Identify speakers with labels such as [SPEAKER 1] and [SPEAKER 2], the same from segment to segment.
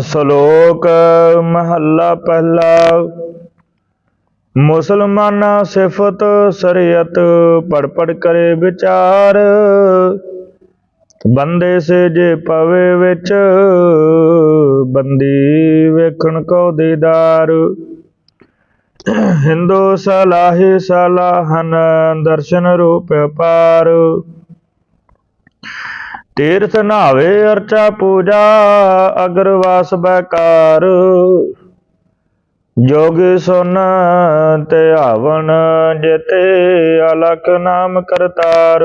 [SPEAKER 1] ਸ਼ਲੋਕ ਮਹੱਲਾ ਪਹਿਲਾ। ਮੁਸਲਮਾਨਾ ਸਿਫਤ ਸ਼ਰੀਅਤ ਪੜ ਪੜ ਕਰੇ ਵਿਚਾਰ। ਬੰਦੇ ਸੇ ਜੇ ਪਵੇ ਵਿੱਚ, ਬੰਦੀ ਵੇਖਣ ਕੋ ਦੀਦਾਰ। ਹਿੰਦੂ ਸਲਾਹੀ ਸਲਾਹਨ ਦਰਸ਼ਨ ਰੂਪ ਪਾਰ। ਤੀਰਥ ਨਾਵੇ ਅਰਚਾ ਪੂਜਾ ਅਗਰਵਾਸ ਬੈਕਾਰ। ਜੋਗੀ ਸੁਨ ਧਿਆਵਨ ਜਿਤੇ ਅਲਖ ਨਾਮ ਕਰਤਾਰ।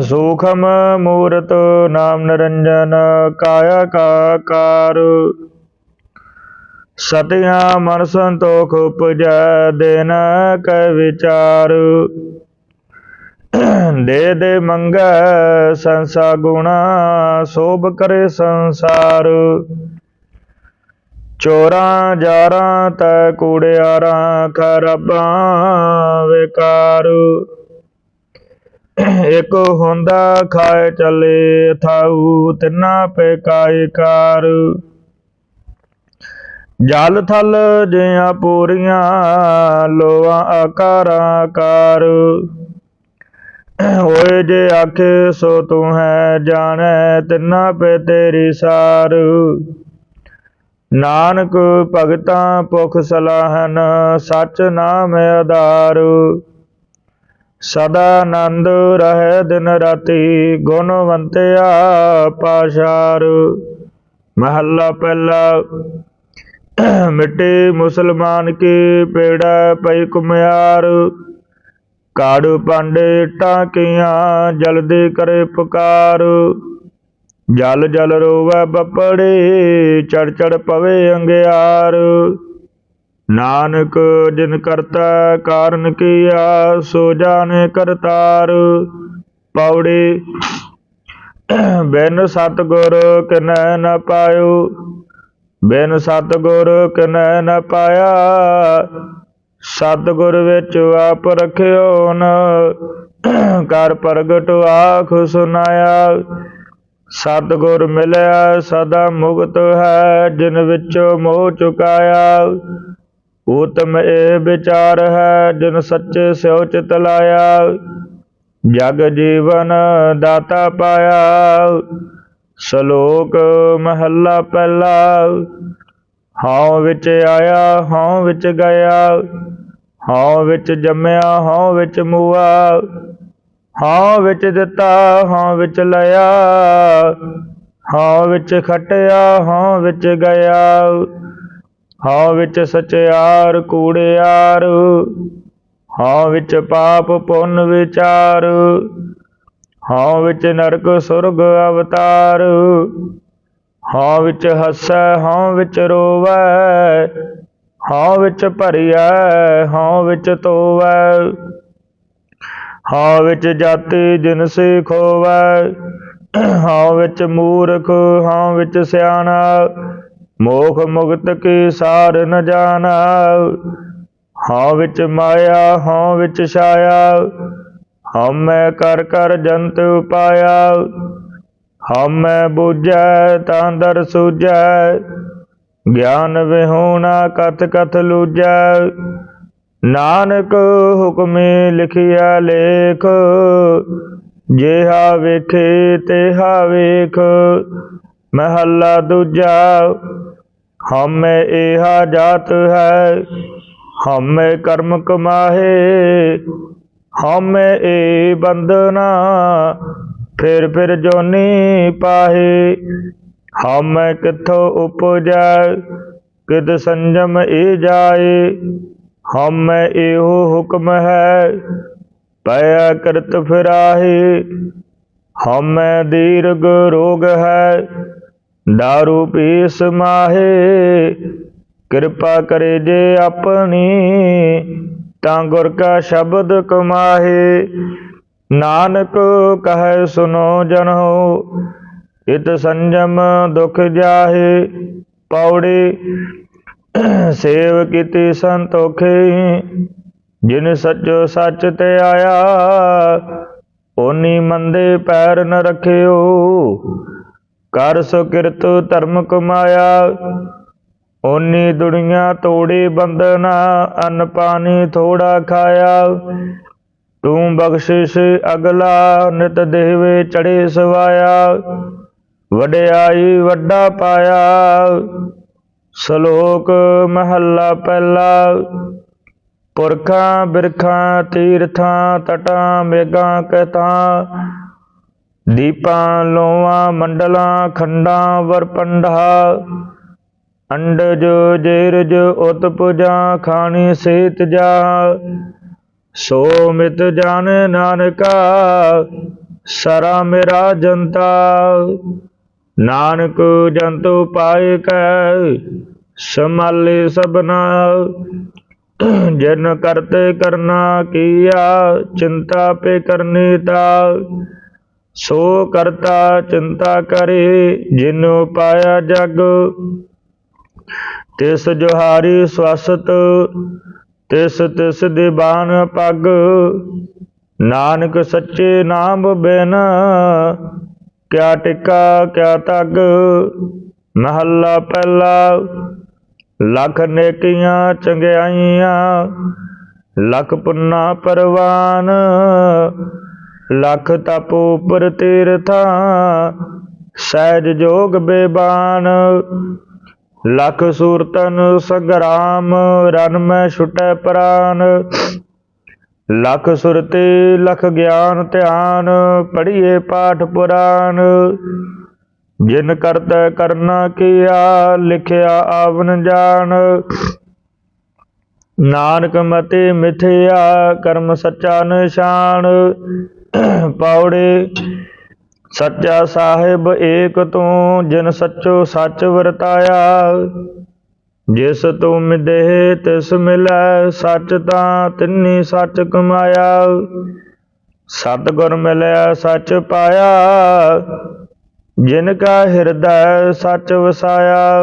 [SPEAKER 1] ਸੂਖਮ ਮੂਰਤ ਨਾਮ ਨਿਰੰਜਨ, ਕਾਇਆ ਕਾ ਕਾਰ ਸਤਿਆ ਮਨ ਸੰਤੋਖ ਉਪਜੈ, ਦੇਨ ਕੈ ਵਿਚਾਰ। ਦੇ ਦੇ ਮੰਗੈ ਸੰਸਾ ਗੁਣਾ, ਸੋਭ ਕਰੇ ਸੰਸਾਰ। ਚੋਰਾਂ ਜਾਰਾਂ ਤੈ ਕੂੜਿਆਰਾਂ, ਖਰਬਾਂ ਵਿਕਾਰ। ਇਕ ਹੁੰਦਾ ਖਾਏ ਚਲੇ ਥਾਉ ਤਿਨਾ ਪੇ ਕਾਇ ਕਾਰ। ਜਲ ਥਲ ਜਿਆਂ ਪੂਰੀਆਂ ਲੋਆ ਆਕਾਰਾਂ ਆਕਾਰ। ਹੋਏ ਜੇ ਆਖੇ ਸੋ ਤੂੰ ਹੈ ਜਾਣੈ ਤਿਨਾ ਪੇ ਤੇਰੀ ਸਾਰ। ਨਾਨਕ ਭਗਤਾਂ ਪੁਖ ਸਲਾਹਨ ਸਚ ਨਾਮ ਆਧਾਰ। ਸਦਾ ਆਨੰਦ ਰਹਿ ਦਿਨ ਰਾਤੀ ਗੁਣਵੰਤਿਆ ਪਾਸ਼ਾਰ ਮਹੱਲਾ ਪਹਿਲਾ, ਮਿੱਟੀ ਮੁਸਲਮਾਨ ਕੀ ਪੇੜਾ ਪਈ ਕੁਮਿਆਰ ਕਾੜੂ ਪਾਂਡੇ ਟਾਕੀਆਂ ਜਲਦੀ ਕਰੇ ਪੁਕਾਰ। ਜਲ ਜਲ ਰੋਵੈ ਬਪੜੇ, ਚੜ ਚੜ ਪਵੇ ਅੰਗਿਆਰ। ਨਾਨਕ ਜਿਨ ਕਰਤਾ ਕਾਰਨ ਕੀਆ, ਸੋ ਜਾਣੇ ਕਰਤਾਰ। ਪੌੜੀ, ਬਿਨ ਸਤਗੁਰ ਕਿਨੈ ਨ ਪਾਇਓ। ਬਿਨ ਸਤਗੁਰ ਕਿਨੈ ਨ ਪਾਇਆ ਸਤਗੁਰ ਵਿੱਚ ਆਪ ਰਖਿਓ ਕਰ ਪ੍ਰਗਟ ਆਖ ਸੁਨਾਇਆ। ਸਤਗੁਰ ਮਿਲਿਆ, ਸਦਾ ਮੁਕਤ ਹੈ, ਜਿਨ ਵਿੱਚੋਂ ਮੋਹ ਚੁਕਾਇਆ। ਉਤਮ ਇਹ ਵਿਚਾਰ ਹੈ, ਜਿਨ ਸੱਚੇ ਸਿਉ ਚਿਤ ਲਾਇਆ। ਜਗ ਜੀਵਨ ਦਾਤਾ ਪਾਇਆ। ਸ਼ਲੋਕ ਮਹੱਲਾ ਪਹਿਲਾ। ਹਉ ਵਿੱਚ ਆਇਆ, ਹਉ ਵਿੱਚ ਗਿਆ। ਹਉ ਵਿੱਚ ਜੰਮਿਆ ਹਉ ਵਿੱਚ ਮੂਆ ਹਉ ਵਿੱਚ ਦਿੱਤਾ ਹਉ ਵਿੱਚ ਲਿਆ ਹਉ ਵਿੱਚ ਖਟਿਆ ਹਉ ਵਿੱਚ ਗਿਆ ਹਉ ਵਿੱਚ ਸਚਿਆਰ ਕੂੜਿਆਰ ਹਉ ਵਿੱਚ ਪਾਪ ਪੁੰਨ ਵਿਚਾਰ ਹਉ ਵਿੱਚ ਨਰਕ ਸੁਰਗ ਅਵਤਾਰ ਹਉ ਵਿੱਚ ਹੱਸੈ ਹਉ ਵਿੱਚ ਰੋਵੈ ਹਉ ਵਿੱਚ ਭਰੀਐ, ਹਉ ਵਿੱਚ ਤੋਵੈ ਹਉ ਵਿੱਚ ਜਾਤੀ ਜਿਨਸੀ ਖੋਵੈ ਹਉ ਵਿੱਚ ਮੂਰਖ, ਹਉ ਵਿੱਚ ਸਿਆਣਾ। ਮੋਖ ਮੁਕਤ ਕੀ ਸਾਰ ਨ ਜਾਣਾ, ਹਉ ਵਿੱਚ ਮਾਇਆ, ਹਉ ਵਿੱਚ ਛਾਇਆ। ਹਮੈ ਕਰ ਕਰ ਜੰਤ ਉਪਾਇਆ ਹਮੈ ਬੁਝੈ ਤਾਂ ਦਰ ਸੂਝੈ। ਗਿਆਨ ਵਿਹੋਣਾ ਕਥ ਕਥ ਲੂਝੈ ਨਾਨਕ ਹੁਕਮੇ ਲਿਖਿਆ ਲੇਖ, ਜਿਹਾ ਵੇਖੇ ਤਿਹਾ ਵੇਖ, ਮਹੱਲਾ ਦੂਜਾ, ਹਮੇ ਇਹਾ ਜਾਤ ਹੈ, ਹਮੇ ਕਰਮ ਕਮਾਹੇ, ਹਮੇ ਏ ਬੰਦਨਾ ਫਿਰ ਫਿਰ ਜੋਨੀ ਪਾਹੇ। ਹਮੇ ਕਿਥੋਂ ਉਪਜੈ, ਕਿਦ ਸੰਜਮ ਏ ਜਾਏ, ਹਮੇ ਇਹੋ ਹੁਕਮ ਹੈ ਪਿਆ ਕਰਤ ਫਿਰਾਹੇ, ਹਮੇ ਦੀਰਗ ਰੋਗ ਹੈ, ਦਾਰੂ ਪੀਸ ਮਾਹੇ, ਕਿਰਪਾ ਕਰੇ ਜੇ ਆਪਣੀ, ਤਾਂ ਗੁਰ ਕਾ ਸ਼ਬਦ ਕਮਾਹੇ, ਨਾਨਕ ਕਹੈ ਸੁਨੋ ਜਨੋ ਇਤ ਸੰਜਮ ਦੁਖ ਜਾਹੇ, ਪੌੜੀ ਸੇਵ ਕੀਤੀ ਸੰਤੋਖੇ। ਜਿਨ ਸੱਚੋ ਸੱਚ ਤੇ ਆਇਆ, ਓਨੀ ਮੰਦੇ ਪੈਰ ਨ ਰਖਿਓ। ਕਰ ਸੁਕਿਰਤ ਧਰਮ ਕਮਾਇਆ, ਓਨੀ ਦੁਨੀਆ ਤੋੜੀ ਬੰਦਨਾ ਅੰਨ ਪਾਣੀ ਥੋੜਾ ਖਾਇਆ। ਤੂੰ ਬਖਸ਼ਿਸ਼ ਅਗਲਾ, ਨਿਤ ਦੇਵੇ ਚੜੇ ਸਵਾਇਆ। ਵਡਿਆਈ ਵੱਡਾ ਪਾਇਆ, ਸ਼ਲੋਕ ਮਹੱਲਾ ਪਹਿਲਾ। ਪੁਰਖਾਂ, ਬਿਰਖਾਂ, ਤੀਰਥਾਂ, ਤਟਾਂ, ਮੇਘਾਂ ਕਥਾਂ ਦੀਪਾਂ ਲੋਆਂ ਮੰਡਲਾਂ, ਖੰਡਾਂ, ਵਰਪੰਡਾ, ਅੰਡਜ, ਜੇਰਜ ਉਤ ਪੁਜਾ ਖਾਣੀ, ਸੇਤ ਜਾ ਸੋ ਮਿਤ ਜਾਣ ਨਾਨਕਾ, ਸਰਾ ਮੇਰਾ ਜਨਤਾ। ਨਾਨਕ ਜੰਤੂ ਪਾਏ ਕੈ ਸਮਾਲੇ ਸਭਨਾ ਜਨ ਕਰਤੇ ਕਰਨਾ ਕੀਆ, ਚਿੰਤਾ ਪੇ ਕਰਨੀ ਤਾ। ਸੋ ਕਰਤਾ ਚਿੰਤਾ ਕਰੇ, ਜਿਨੁ ਪਾਇਆ ਜਗ। ਤਿਸ ਜੁਹਾਰੀ ਸਵਸਤ, ਤਿਸ ਤਿਸ ਦੀਵਾਨ ਪਗ। ਨਾਨਕ ਸੱਚੇ ਨਾਮ ਬਿਨ ਕਿਆ ਟਿੱਕਾ, ਕਿਆ ਤੱਗ ਮਹੱਲਾ ਪਹਿਲਾ। ਲੱਖ ਨੇਕੀਆਂ, ਚੰਗਿਆਈਆਂ, ਲੱਖ ਪੁੰਨਾ ਪਰਵਾਨ, ਲੱਖ ਤਪ ਉਪਰ ਤੀਰਥਾਂ, ਸਹਿਜ ਜੋਗ ਬੇਬਾਨ, ਲੱਖ ਸੂਰਤਨ ਸੰਗਰਾਮ ਰਨ ਮੈਂ ਛੁਟੈ ਪ੍ਰਾਨ। ਲੱਖ ਸੁਰਤੀ ਲਖ ਗਿਆਨ ਧਿਆਨ, ਪੜ੍ਹੀਏ ਪਾਠ ਪੁਰਾਨ। ਜਿਨ ਕਰਤਾ ਕਰਨਾ ਕੀਆ, ਲਿਖਿਆ ਆਵਨ ਜਾਣ ਨਾਨਕ ਮਤੇ ਮਿਥਿਆ ਕਰਮ ਸੱਚਾ ਨਿਸ਼ਾਨ। ਪੌੜੇ ਸੱਚਾ ਸਾਹਿਬ ਏਕ ਤੂੰ, ਜਿਨ ਸੱਚੋ ਸੱਚ ਵਰਤਾਇਆ। ਜਿਸ ਤੂੰ ਮਿਦੇ ਤਿਸ ਮਿਲੈ, ਸੱਚ ਤਾਂ ਤਿੰਨੀ ਸੱਚ ਕਮਾਇਆ। ਸਤਿਗੁਰ ਮਿਲਿਆ ਸੱਚ ਪਾਇਆ। ਜਿਨ ਕਾ ਹਿਰਦੈ, ਸੱਚ ਵਸਾਇਆ।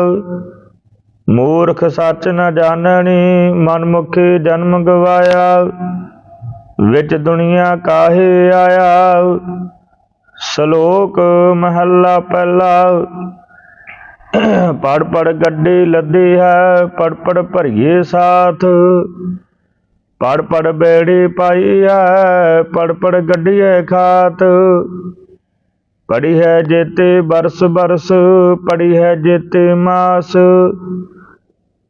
[SPEAKER 1] ਮੂਰਖ ਸੱਚ ਨ ਜਾਣਨੀ, ਮਨਮੁਖੀ ਜਨਮ ਗਵਾਇਆ। ਵਿੱਚ ਦੁਨੀਆ ਕਾਹੇ ਆਇਆ? ਸ਼ਲੋਕ ਮਹੱਲਾ ਪਹਿਲਾ। ਪੜ ਪੜ ਗੱਡੀ ਲੱਦੀ ਹੈ, ਪੜ ਪੜ ਭਰੀਏ ਸਾਥ। ਪੜ ਪੜ ਬੇੜੀ ਪਾਈ ਹੈ, ਪੜ ਪੜ ਗੱਡੀਏ ਖਾਤ। ਪੜੀ ਹੈ ਜੇਤੇ ਬਰਸ ਬਰਸ, ਪੜੀ ਹੈ ਜੇਤੇ ਮਾਸ।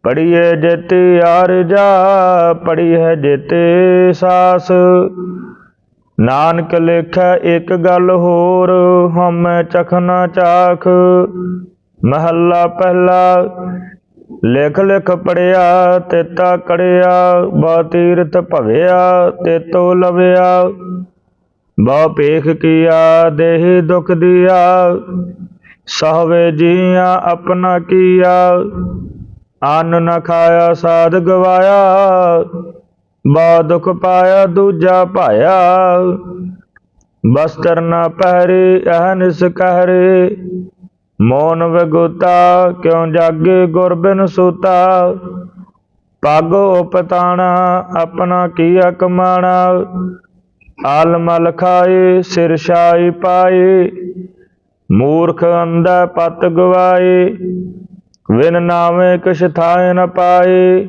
[SPEAKER 1] ਪੜੀ ਹੈ ਜੇਤੇ ਆਰਜਾ ਪੜੀ ਹੈ ਜੇਤੇ ਸਾਸ। ਨਾਨਕ ਲੇਖੈ ਇੱਕ ਗੱਲ ਹੋਰ ਹਮ ਚਖਨਾ ਚਾਖ। ਮਹੱਲਾ ਪਹਿਲਾ, ਲਿਖ ਲਿਖ ਪੜਿਆ ਤੇਤਾ ਕੜਿਆ, ਬਾ ਤੀਰਥ ਭਵਿਆ, ਤੇਤੋ ਲਵਿਆ। ਬਾ ਪੇਖ ਕੀਆ, ਦੇਹ ਦੁਖ ਦਿਆ। ਸਹਵੇ ਜੀਆ ਆਪਣਾ ਕੀਆ। ਅੰਨ ਨ ਖਾਇਆ, ਸਾਧ ਗਵਾਇਆ। ਬਾ ਦੁਖ ਪਾਇਆ, ਦੂਜਾ ਭਾਇਆ। ਬਸਤਰ ਨ ਪਹਿਰੇ ਅਹਨਿਸ ਕਹਿਰੇ। ਮੋਨ ਵਗੁਤਾ, ਕਿਉ ਜਾਗੇ ਗੁਰ ਬਿਨ ਸੂਤਾ? ਪਗ ਉਪਤਾਣਾ, ਆਪਣਾ ਕੀਆ ਕਮਾਣਾ ਆਲ ਮਲ ਖਾਏ, ਸਿਰ ਛਾਈ ਪਾਏ। ਮੂਰਖ ਅੰਧਾ ਪਤ ਗਵਾਏ। ਵਿਨ ਨਾਵੇਂ ਕਿਛ ਥਾਏ ਨ ਪਾਏ।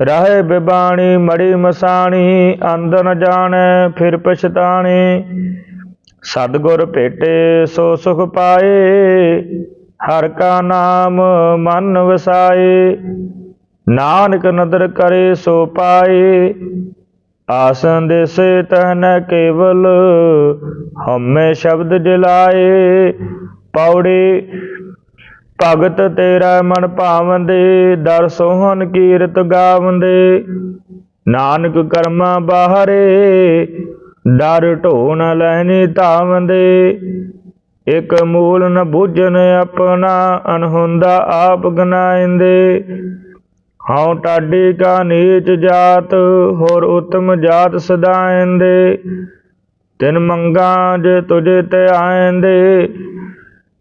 [SPEAKER 1] ਰਹੇ ਬਿਬਾਣੀ, ਮੜੀ ਮਸਾਣੀ, ਅੰਧ ਨ ਜਾਣੈ, ਫਿਰ ਪਛਤਾਣੀ। ਸਤਿਗੁਰ ਭੇਟੇ ਸੋ ਸੁਖ ਪਾਏ, ਹਰ ਕਾ ਨਾਮ ਮਨ ਵਸਾਏ, ਨਾਨਕ ਨਦਰ ਕਰੇ ਸੋ ਪਾਏ। ਆਸਨ ਦੇਸੇ ਤਨ ਕੇਵਲ ਹਮੇ ਸ਼ਬਦ ਜਲਾਏ। ਪੌੜੀ, ਭਗਤ ਤੇਰਾ ਮਨ ਭਾਵੰਦੇ, ਦਰ ਸੋਹਣ ਕੀਰਤ ਗਾਵੰਦੇ। ਨਾਨਕ ਕਰਮਾ ਬਾਹਰੇ ਡਰ ਢੋ ਨ ਲੈਣੀ ਧਾਵੰਦੇ ਇਕ ਮੂਲ ਨ ਬੁੱਝਨ ਆਪਣਾ ਅਨਹੁੰਦਾ ਆਪ ਗਨਾਇੰਦੇ। ਹਉ ਟਾਡੀ ਕਾ ਨੀਚ ਜਾਤ, ਹੋਰ ਉਤਮ ਜਾਤ ਸਦਾਇੰਦੇ। ਤਿਨ ਮੰਗਾ ਜੇ ਤੁਝੇ ਤੇ ਆਇੰਦੇ।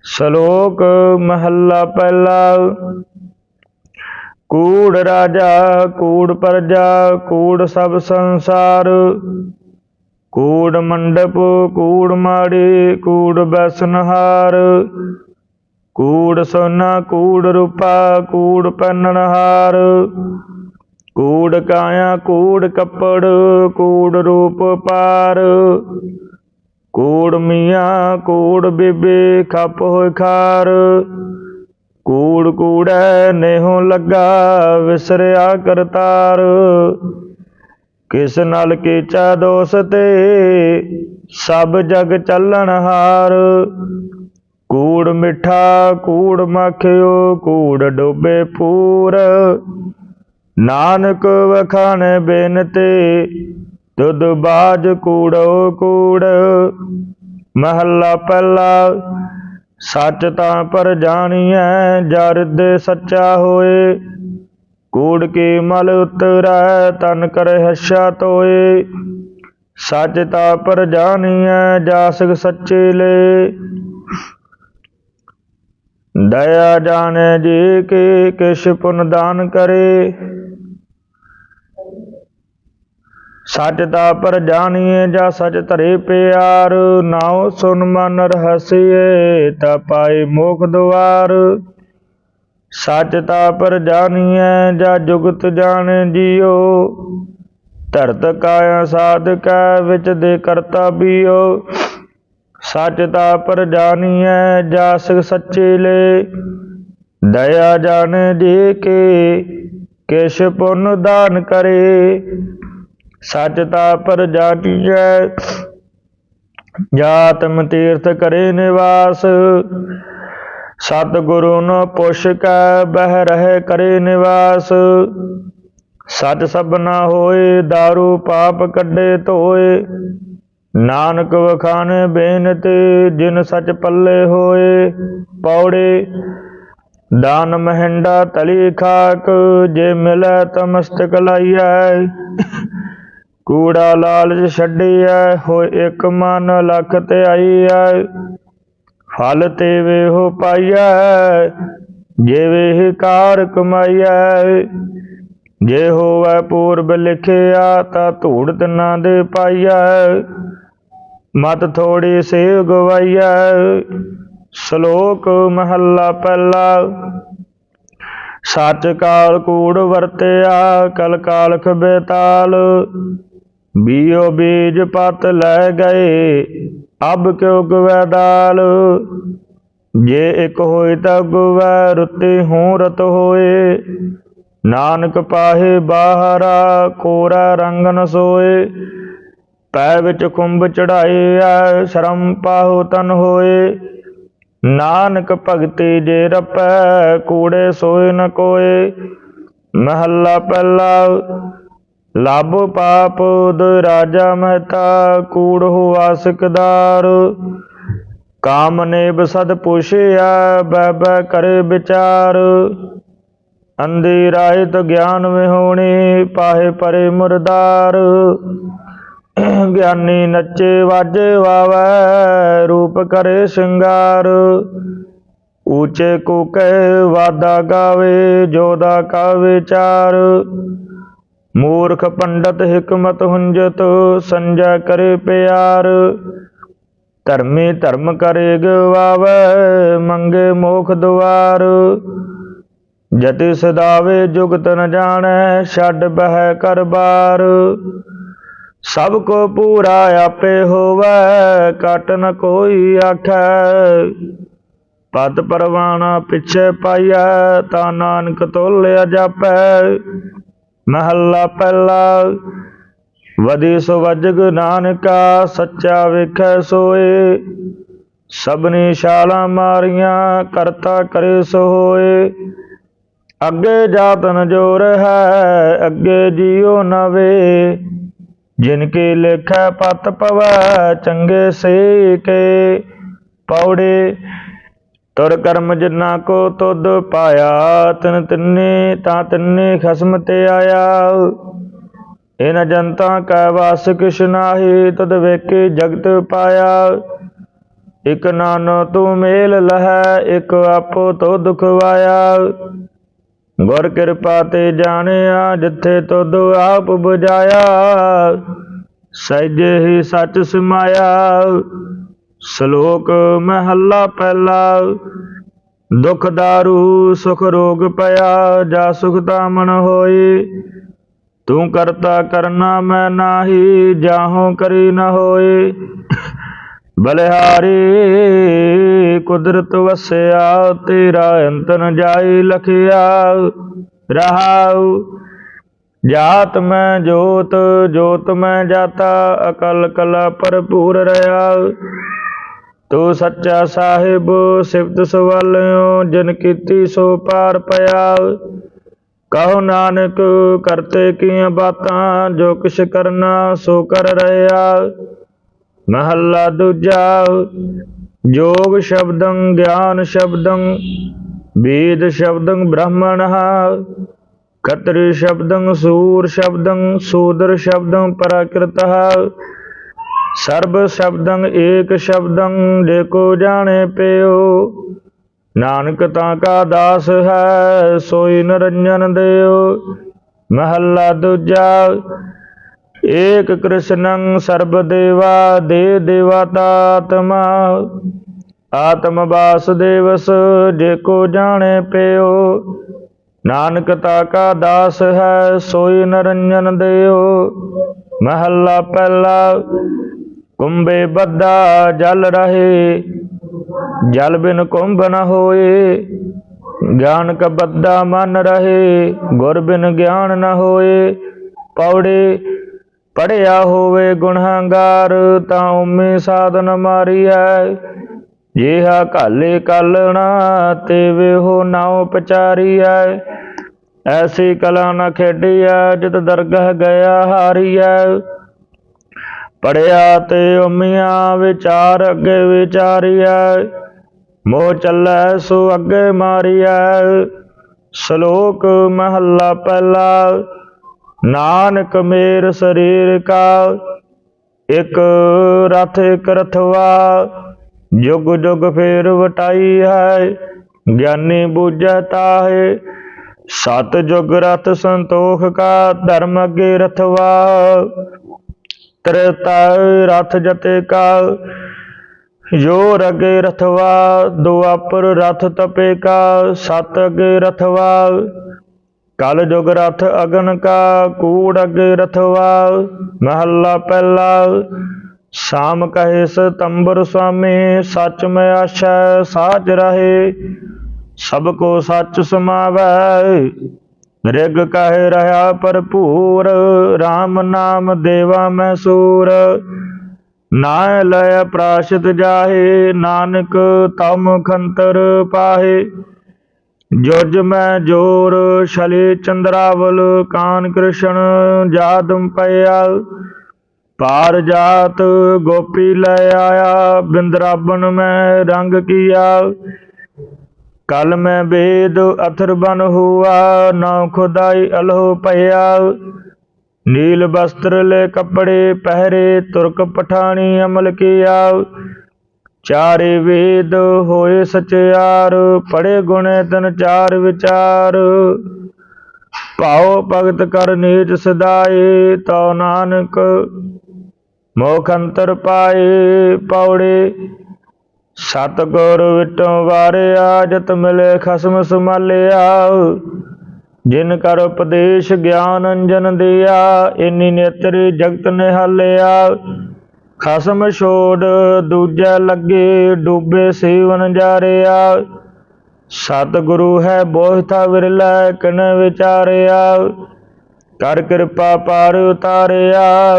[SPEAKER 1] ਸ਼ਲੋਕ ਮਹੱਲਾ ਪਹਿਲਾ, ਕੂੜ ਰਾਜਾ, ਕੂੜ ਪ੍ਰਜਾ, ਕੂੜ ਸਭ ਸੰਸਾਰ। ਕੂੜ ਮੰਡਪ, ਕੂੜ ਮਾੜੀ, ਕੂੜ ਬਸਨਹਾਰ। ਕੂੜ ਸੋਨਾ, ਕੂੜ ਰੂਪਾ, ਕੂੜ ਪਹਿਨਣ ਕੂੜ ਕਾਇਆ, ਕੂੜ ਕੱਪੜ, ਕੂੜ ਰੂਪ ਪਾਰ। ਕੂੜ ਮੀਆਂ, ਕੂੜ ਬੀਬੀ, ਖੱਪ ਹੋਏ ਖਾਰ। ਕੂੜ ਕੂੜੈ, ਨੇਹੋਂ ਲੱਗਾ, ਵਿਸਰਿਆ ਕਰਤਾਰ। ਕਿਸ ਨਾਲ ਕੀਚਾ ਦੋਸ ਤੇ? ਸਭ ਜਗ ਚੱਲਣ ਹਾਰ। ਕੂੜ ਮਿੱਠਾ, ਕੂੜ ਮੱਖਿਓ, ਕੂੜ ਡੋਬੇ ਪੂਰ। ਨਾਨਕ ਵਖਾਣ ਬੇਨਤੇ, ਤੁਧ ਬਾਜ ਕੂੜੋ ਕੂੜ। ਮਹੱਲਾ ਪਹਿਲਾ, ਸੱਚ ਤਾਂ ਪਰ ਜਾਣੀਐ, ਜਰ ਦੇ ਸੱਚਾ ਹੋਏ। ਕੂੜ ਕੇ ਮਲ ਉਤਰੈ, ਤਨ ਕਰ ਹੱਛਾ ਤੋਏ ਸੱਚ ਤਾਂ ਪਰ ਜਾਣੀਐ, ਜਾਸਕ ਸੱਚੇ ਲੈ। ਦਇਆ ਜਾਣੈ ਜੀ ਕੇ, ਕਿਛ ਪੁਨ ਦਾਨ ਕਰੇ। ਸੱਚ ਦਾ ਪਰ ਜਾਣੀਏ ਜਾ ਸੱਚ ਧਰੇ ਪਿਆਰ। ਨਾਉ ਸੁਨ ਮਨ ਰਹਸੀਏ, ਤਾ ਪਾਏ ਮੋਖ ਦੁਆਰ। ਸੱਚ ਤਾ ਪਰ ਜਾਣੀਏ ਜਾ ਜੁਗਤ ਜਾਣ ਜੀਓ। ਧਰਤ ਕਾਇਆ ਸਾਧਕੈ, ਵਿੱਚ ਦੇ ਕਰਤਾ ਬੀਓ ਸੱਚ ਤਾ ਪਰ ਜਾਣੀਐ, ਜਾ ਸਿਖ ਸੱਚੇ ਲੈ। ਦਇਆ ਜਾਣ ਜੀ ਕੇ, ਕਿਛ ਪੁੰਨ ਦਾਨ ਕਰੇ। ਸੱਚ ਤਾ ਪਰ ਜਾਣੀਐ ਜਾਤਮ ਤੀਰਥ ਕਰੇ ਨਿਵਾਸ। ਸਤਿਗੁਰੂ ਨ ਪੁੱਛ ਕੈ ਬਹਿ ਰਹਿ ਕਰੇ ਨਿਵਾਸ। ਸਤ ਸਭਨਾ ਹੋਏ दारू ਪਾਪ ਕੱਢੇ ਧੋਏ। ਨਾਨਕ ਵਖਾਨ ਬੇਨਤੀ, ਜਿਨ ਸਚ ਪੱਲੇ ਹੋਏ, ਪੌੜੇ। ਦਾਨ ਮਹਿੰਡਾ ਤਲੀ ਖਾਕ, ਜੇ ਮਿਲੈ ਤਮਸਤਕ ਲਾਈਐ। ਕੂੜਾ ਲਾਲਚ ਛੱਡੀਐ, ਹੋਏ ਇੱਕ ਮਨ ਲਖ ਤੇ ਆਈਐ। ਫਲ ਤੇ ਵੇਹੋ ਪਾਈਐ, ਜਿਵੇਂ ਹੀ ਕਾਰ ਕਮਾਈਐ। ਜੇ ਹੋਵੈ ਪੂਰਬ ਲਿਖਿਆ, ਤਾਂ ਧੂੜ ਤਿਨਾ ਦੇ ਪਾਈਐ। ਮਤ ਥੋੜੀ ਸੇਵ ਗਵਾਈਐ, ਸ਼ਲੋਕ ਮਹੱਲਾ ਪਹਿਲਾ। ਸੱਚ ਕਾਲ ਕੂੜ ਵਰਤਿਆ, ਕਲ ਕਾਲਖ ਬੇਤਾਲ। ਬੀਓ ਬੀਜ ਪਤ ਲੈ ਗਏ, ਅਬ ਕਿਉ ਗਵੈ ਦਾਲ ਜੇ ਇਕ ਹੋਏ ਤਾਂ ਗਵੈ ਰੁੱਤੇ ਹੂੰ ਰਤ ਹੋਏ। ਨਾਨਕ ਪਾਹੇ ਬਾਹਰਾ ਕੋਰਾ ਰੰਗ ਨ ਸੋਏ। ਪੈ ਵਿੱਚ ਕੁੰਭ ਚੜਾਏ ਆ ਸ਼ਰਮ ਪਾਹੋ ਤਨ ਹੋਏ। ਨਾਨਕ ਭਗਤੀ ਜੇ ਰਪੈ, ਕੂੜੇ ਸੋਏ ਨ ਕੋਏ। ਮਹੱਲਾ ਪਹਿਲਾ ਲਭ ਪਾਪ ਰਾਜਾ ਮਹਿਤਾ, ਕੂੜ ਹੋ ਸਿਕਦਾਰ ਕਾਮ ਨੇ ਸਦ ਪੁਛਿਆ ਬੈ ਬੈ ਕਰੇ ਵਿਚਾਰ। ਅੰਧੀ ਰਾਇਤ ਗਿਆਨ ਵਿਹੋਣੀ, ਪਾਹੇ ਪਰੇ ਮੁਰਦਾਰ। ਗਿਆਨੀ ਨੱਚੇ ਵਾਜੇ ਵਾਵੈ, ਰੂਪ ਕਰੇ ਸ਼ਿੰਗਾਰ। ਊਚੇ ਕੂਕੇ ਵਾਦਾ ਗਾਵੇ, ਜੋਦਾ ਕਾ ਵਿਚਾਰ ਮੂਰਖ ਪੰਡਤ ਹਕਮਤ ਹੁੰਜਤ, ਸੰਜਾ ਕਰੇ ਪਿਆਰ। ਧਰਮੀ ਧਰਮ ਕਰੇ ਗਵਾਵੇ, ਮੰਗੇ ਮੋਖ ਦੁਆਰ। ਜਤੀ ਸਦਾਵੇ ਜੁਗਤ ਨ ਜਾਣੈ, ਛੱਡ ਬਹਿ ਕਰ ਸਭ ਕੋ ਪੂਰਾ ਆਪੇ ਹੋਵੇ ਕਟ ਨ ਕੋਈ ਆਖੈ। ਪਤ ਪਰਵਾਣਾ ਪਿਛੇ ਪਾਈਐ, ਤਾਂ ਨਾਨਕ ਤੋਲਿਆ ਜਾਪੈ ਮਹੱਲਾ ਪਹਿਲਾ ਵਦੀ ਸੋ ਵਜਗ ਨਾਨਕਾ, ਸੱਚਾ ਵੇਖੈ ਸੋਏ। ਸਭਨੀ ਛਾਲਾਂ ਮਾਰੀਆਂ, ਕਰਤਾ ਕਰੇ ਸੋ ਹੋਏ ਅੱਗੇ ਜਾਤਨ ਜੋਰ ਹੈ ਅੱਗੇ ਜੀਉ ਨਵੇ ਜਿਨ ਕੇ ਲੇਖੈ ਪਤ ਪਵੈ, ਚੰਗੇ ਸੇ ਕੇ ਪੌੜੇ ਤੁਰ ਕਰਮ ਜਿਨਾ ਕੋ ਤੁਧ ਪਾਇਆ, ਤਿਨ ਤਿੰਨੇ ਤਾਂ ਤਿੰਨੇ ਖਸਮ ਤੇ ਆਇਆ। ਇਨ ਜਨਤਾ ਕੈ ਵਾਸ ਕਿਛ ਤਦ ਵੇਖੇ ਜਗਤ ਪਾਇਆ। ਇਕ ਨਾਨੋ ਤੂੰ ਮੇਲ ਲਹੈ, ਇਕ ਆਪੋ ਤੋ ਦੁਖ ਗੁਰ ਕਿਰਪਾ ਤੇ ਜਾਣਿਆ, ਜਿੱਥੇ ਤੁਧ ਆਪ 부ਝਾਇਆ ਸਹਿਜੇ ਹੀ ਸੱਚ ਸਮਾਇਆ। ਸ਼ਲੋਕ ਮਹੱਲਾ ਪਹਿਲਾ, ਦੁਖ ਦਾਰੂ, ਸੁਖ ਰੋਗ ਪਿਆ, ਜਾ ਸੁਖ ਤਾਮਨ ਹੋਈ। ਤੂੰ ਕਰਤਾ ਕਰਨਾ ਮੈਂ ਨਾਹੀ, ਜਾਹੋਂ ਕਰੀ ਨ ਹੋਏ ਬਲਿਹਾਰੀ, ਕੁਦਰਤ ਵਸਿਆ, ਤੇਰਾ ਅੰਤ ਜਾਈ ਲਖਿਆ। ਰਹਾਉ, ਜਾਤ ਮੈਂ ਜੋਤ ਜੋਤ ਮੈਂ ਜਾਤਾ, ਅਕਲ ਕਲਾ ਭਰਪੂਰ ਰਹਾ। ਤੂੰ ਸੱਚਾ ਸਾਹਿਬ, ਸਿਫਤ ਸਵਾਲਿਓ, ਜਨ ਕੀਤੀ ਸੋ ਪਾਰ ਪਿਆ ਕਹੋ ਨਾਨਕ, ਕਰਤੇ ਕੀਆਂ ਬਾਤਾਂ, ਜੋ ਕਿਛ ਕਰਨਾ ਸੋ ਕਰ ਰਿਹਾ ਮਹੱਲਾ ਦੂਜਾ, ਜੋਗ ਸ਼ਬਦੰ, ਗਿਆਨ ਸ਼ਬਦੰ ਵੇਦ ਸ਼ਬਦੰ, ਬ੍ਰਾਹਮਣഃ ਕਤਰ ਸ਼ਬਦੰ, ਸੂਰ ਸ਼ਬਦੰ, ਸੂਦਰ ਸ਼ਬਦੰ, ਪਰਾਕ੍ਰਿਤഃ ਸਰਬ ਸ਼ਬਦੰ ਏਕ ਸ਼ਬਦੰ ਜੇ ਜਾਣੇ ਪਿਓ। ਨਾਨਕ ਤਾਂ ਕਾ ਦਾਸ ਹੈ, ਸੋਈ ਨਰੰਜਨ ਦੇਉ ਮਹੱਲਾ ਦੂਜਾ, ਏਕ ਕ੍ਰਿਸ਼ਨੰ ਸਰਬ ਦੇਵਾ, ਦੇ ਦੇਵਾ ਤਾਤਮਾ। ਆਤਮ ਵਾਸੁਦੇਵਸ ਜੇ ਕੋ ਜਾਣੇ ਪਿਓ। ਨਾਨਕ ਤਾ ਕਾ ਦਾਸ ਹੈ, ਸੋਈ ਨਰੰਜਨ ਦੇਉ ਮਹੱਲਾ ਪਹਿਲਾ ਕੁੰਬੇ ਬੱਦਾ ਜਲ ਰਹੇ, ਜਲ ਬਿਨ ਕੁੰਭ ਨ ਹੋਏ। ਗਿਆਨ ਕ ਬੱਧਾ ਮਨ ਰਹੇ, ਗੁਰ ਬਿਨ ਗਿਆਨ ਨ ਹੋਏ। ਪੌੜੇ ਪੜਿਆ ਹੋਵੇ ਗੁਣਹਗਾਰ ਤਾਂ ਉਮੇ ਸਾਧਨ ਮਾਰੀਐ। ਜਿਹਾ ਕਾਲੇ ਕਾਲਣਾ ਤੇ ਵੇਹੋ ਨਾਉ ਪਚਾਰੀਐ। ਐਸੀ ਕਲਾ ਨ ਖੇਡੀਐ, ਜਿਤ ਦਰਗਹ ਗਿਆ ਹਾਰੀਐ। ਪੜਿਆ ਤੇ ਉਮੀਆਂ ਵਿਚਾਰ ਅੱਗੇ ਵਿਚਾਰੀਐ। ਮੋਹ ਚੱਲੈ ਸੋ ਅੱਗੇ ਮਾਰੀਐ। ਸ਼ਲੋਕ ਮਹੱਲਾ ਪਹਿਲਾ, ਨਾਨਕ ਮੇਰ ਸਰੀਰ ਕਾ, ਇਕ ਰਥ ਇਕ ਰਥਵਾ, ਜੁਗ ਜੁਗ ਫੇਰ ਵਟਾਈ ਹੈ। ਗਿਆਨੀ ਬੂਝੈ ਤਾਹੇ, ਸਤ ਜੁਗ ਰਥ ਸੰਤੋਖ ਕਾ, ਧਰਮ ਅਗੇ ਰਥਵਾ। ਤ੍ਰੇਤਾ ਰਥ ਜਤੇ ਕਾ ਜੋਰ ਅਗੇ ਰਥਵਾ ਦੁਆਪਰ ਰਥ ਤਪੇ ਕਾ ਸਤ ਅਗੇ ਰਥਵਾ ਕਲ ਜੁਗ ਰਥ ਅਗਨ ਕਾ ਕੂੜ ਅਗੇ ਰਥਵਾ ਮਹੱਲਾ ਪਹਿਲਾ ਸ਼ਾਮ ਕਹੇ ਸਤੰਬਰ ਸੁਆਮੀ, ਸੱਚ ਮੈਂ ਆਸ਼ਾ ਸਾਚ ਰਹੇ। ਸਭ ਕੋ ਸੱਚ ਸਮਾਵੈ ਰਿਗ ਕਹਿ ਰਹਾ ਭਰਪੂਰ RAM ਨਾਮ ਦੇਵਾ ਮੈਂ ਸੂਰ। ਨਾ ਲੈ ਪ੍ਰਾਸ਼ਤ ਜਾਹੇ, ਨਾਨਕ ਤਮ ਖੰਤਰ ਪਾਹੇ। ਜੁਜ ਮੈਂ ਜੋਰ, ਛਲੇ ਚੰਦਰਾਵਲ, ਕਾਨ ਕ੍ਰਿਸ਼ਨ ਜਾਦਮ ਪਿਆ ਪਾਰ ਜਾਤ, ਗੋਪੀ ਲੈ ਆਇਆ ਬਿੰਦਰਾਬਨ ਮੈਂ ਰੰਗ ਕੀਆ ਕਲ ਮੈਂ ਵੇਦ ਅਥਰ ਬਨ ਹੁਆ, ਨਾ ਖੁਦਾਈ ਅਲਹੁ ਭਇਆ। ਨੀਲ ਵਸਤਰ ਲੈ ਕੱਪੜੇ ਪਹਿਰੇ, ਤੁਰਕ ਪਠਾਣੀ ਅਮਲ ਕੀਆ। ਚਾਰੇ ਵੇਦ ਹੋਏ ਸਚਿਆਰ, ਪੜੇ ਗੁਣੇ ਤਨ ਚਾਰ ਵਿਚਾਰ। ਭਾਉ ਭਗਤ ਕਰ ਨੀਚ ਸਦਾਏ, ਤਉ ਨਾਨਕ ਮੋਖ ਅੰਤਰ ਪਾਏ। ਪੌੜੇ ਸਤਿਗੁਰ ਵਿਟੋਂ ਵਾਰਿਆ, ਜਤ ਮਿਲੇ ਖਸਮ ਸਮਾਲਿਆ। ਜਿਨ ਕਰ ਉਪਦੇਸ਼ ਗਿਆਨ ਅੰਜਨ ਦਿਆ, ਇਨੀ ਨੇਤਰੀ ਜਗਤ ਨਿਹਾਲਿਆ। ਖਸਮ ਛੋੜ ਦੂਜੈ ਲੱਗੇ, ਡੂਬੇ ਸੇਵਨ ਜਾਰਿਆ। ਸਤਿਗੁਰੂ ਹੈ ਬੋਹਿਥਾ ਵਿਰਲਾ, ਕਨ ਵਿਚਾਰਿਆ? ਕਰ ਕਿਰਪਾ ਪਾਰ ਉਤਾਰਿਆ।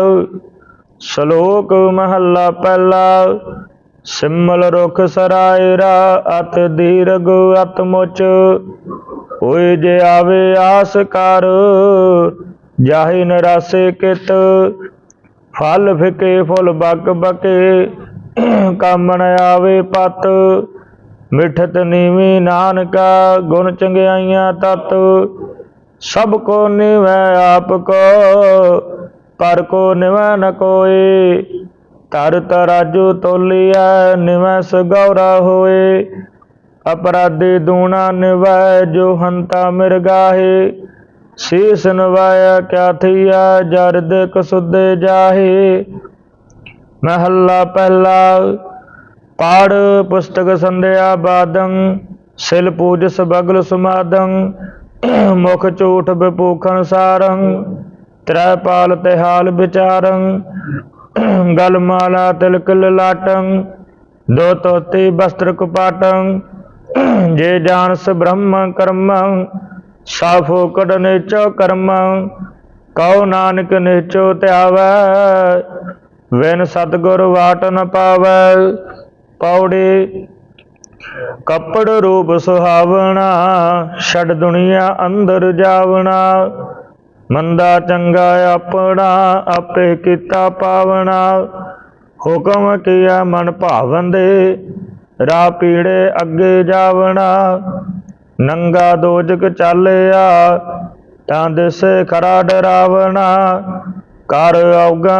[SPEAKER 1] ਸ਼ਲੋਕ ਮਹੱਲਾ ਪਹਿਲਾ ਸਿਮਲ ਰੁਖ ਸਰਾਇਰਾ ਅਤ ਦੀਰਗ ਅਤ ਮੁਚ। ਹੋਏ ਜੇ ਆਵੇ ਆਸ ਕਰ, ਜਾਹੇ ਨਰਾਸੇ ਕਿਤ। ਫਲ ਫਿਕੇ ਫੁੱਲ ਬਕ ਬਕੇ, ਕਾਮਣ ਆਵੇ ਪਤ। ਮਿਠਤ ਨੀਵੀ ਨਾਨਕਾ, ਗੁਣ ਚੰਗਿਆਈਆਂ ਤਤ। ਸਭ ਕੋ ਨਿਵੈ ਆਪ ਕੋ, ਪਰ ਕੋ ਨਿਵੈ ਨ ਕੋਏ। ਤਰ ਤਰਾਜੂ ਤੋਲਿਆ ਨਿਵੈ ਸਗੌਰਾ ਹੋਏ। ਅਪਰਾਧੀ ਦੂਣਾ ਨਿਵੈ ਜੋ ਹੰਤਾ ਮਿਰਗਾਹੇ ਸੀਸ ਨਵਾਇਆ ਕਿਆ ਥੀਆ, ਜਰਦ ਕਸੁਦੇ ਜਾਹੇ। ਮਹੱਲਾ ਪਹਿਲਾ, ਪਾੜ ਪੁਸਤਕ ਸੰਧਿਆ ਬਾਦੰ, ਸਿਲ ਪੂਜਸ ਬਗਲ ਸਮਾਦੰ। ਮੁਖ ਝੂਠ ਬਿਪੂਖਣ ਸਾਰੰ, ਤ੍ਰੈ ਪਾਲ ਤੇ ਹਾਲ ਵਿਚਾਰੰ। ਗਲ ਮਾਲਾ ਤਿਲਕ ਲਲਾਟੰ ਦੋ ਤੋਤੀ ਬਸਤਰ ਕੁਪਾਟੰ, ਜੇ ਜਾਣਸ ਬ੍ਰਹਮ ਕਰਮੰ, ਸਾਫੋ ਕਡ ਨਿਚੋ ਕਰਮ, ਕਉ ਨਾਨਕ ਨਿਚੋ ਧਿਆਵੈ, ਵਿਨ ਸਤਗੁਰ ਵਾਟ ਨ ਪਾਵੈ, ਪੌੜੀ ਕੱਪੜ ਰੂਪ ਸੁਹਾਵਣਾ ਛੜ ਦੁਨੀਆ ਅੰਦਰ ਜਾਵਣਾ। ਮੰਦਾ ਚੰਗਾ ਆਪਣਾ ਆਪੇ ਕੀਤਾ ਪਾਵਣਾ। ਹੁਕਮ ਕੀਆ ਮਨ ਭਾਵਨ ਦੇ ਰਾ ਪੀੜੇ ਅੱਗੇ ਜਾਵਣਾ। ਨੰਗਾ ਦੋਜਕ ਚੱਲਿਆ, ਤਾਂ ਦਿਸੇ ਖਰਾ ਡਰਾਵਣਾ। ਕਰ ਔਗਣ